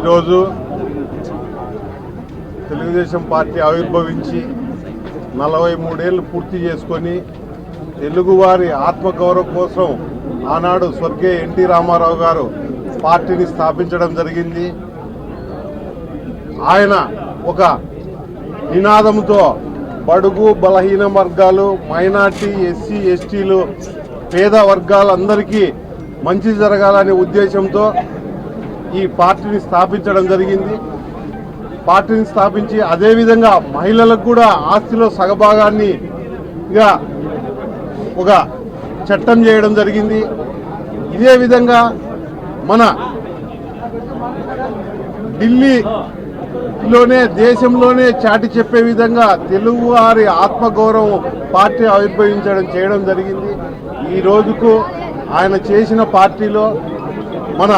ఈరోజు తెలుగుదేశం పార్టీ ఆవిర్భవించి నలభై మూడేళ్ళు పూర్తి చేసుకొని తెలుగువారి ఆత్మగౌరవం కోసం ఆనాడు స్వర్గీయ ఎన్టీ రామారావు గారు పార్టీని స్థాపించడం జరిగింది. ఆయన ఒక నినాదంతో బడుగు బలహీన వర్గాలు మైనార్టీ ఎస్సీ ఎస్టీలు పేద వర్గాలందరికీ మంచి జరగాలనే ఉద్దేశంతో ఈ పార్టీని స్థాపించడం జరిగింది. పార్టీని స్థాపించి అదేవిధంగా మహిళలకు కూడా ఆస్తిలో సగభాగాన్ని ఒక చట్టం చేయడం జరిగింది. ఇదే విధంగా మన ఢిల్లీలోనే దేశంలోనే చాటి చెప్పే విధంగా తెలుగువారి ఆత్మగౌరవం పార్టీ ఆవిర్భవించడం చేయడం జరిగింది. ఈ రోజుకు ఆయన చేసిన పార్టీలో మన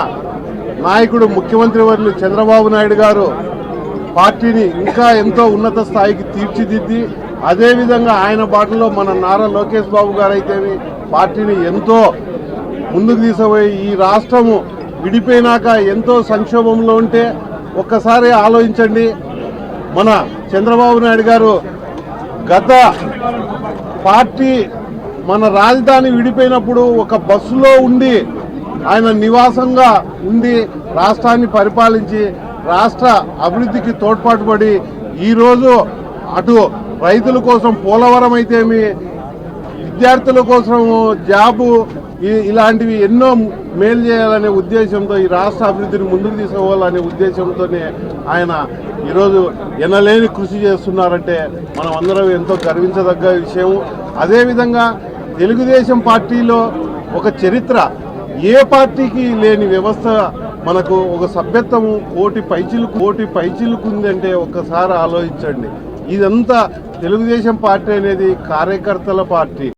నాయకుడు ముఖ్యమంత్రి వర్యులు చంద్రబాబు నాయుడు గారు పార్టీని ఇంకా ఎంతో ఉన్నత స్థాయికి తీర్చిదిద్ది అదేవిధంగా ఆయన బాటలో మన నారా లోకేష్ బాబు గారు అయితేమి పార్టీని ఎంతో ముందుకు తీసుకుపోయి ఈ రాష్ట్రము విడిపోయినాక ఎంతో సంక్షోభంలో ఉంటే ఒక్కసారి ఆలోచించండి. మన చంద్రబాబు నాయుడు గారు గత పార్టీ మన రాజధాని విడిపోయినప్పుడు ఒక బస్సులో ఉండి ఆయన నివాసంగా ఉండి రాష్ట్రాన్ని పరిపాలించి రాష్ట్ర అభివృద్ధికి తోడ్పాటుపడి ఈరోజు అటు రైతుల కోసం పోలవరం అయితేమి విద్యార్థుల కోసం జాబు ఇలాంటివి ఎన్నో మేలు చేయాలనే ఉద్దేశంతో ఈ రాష్ట్ర అభివృద్ధిని ముందుకు తీసుకోవాలనే ఉద్దేశంతోనే ఆయన ఈరోజు ఎనలేని కృషి చేస్తున్నారంటే మనం అందరం ఎంతో గర్వించదగ్గ విషయం. అదేవిధంగా తెలుగుదేశం పార్టీలో ఒక చరిత్ర ఏ పార్టీకి లేని వ్యవస్థ మనకు ఒక సభ్యత్వము కోటి పైచిలు కోటి పైచిలుకు ఉందంటే ఒక్కసారి ఆలోచించండి. ఇదంతా తెలుగుదేశం పార్టీ అనేది కార్యకర్తల పార్టీ.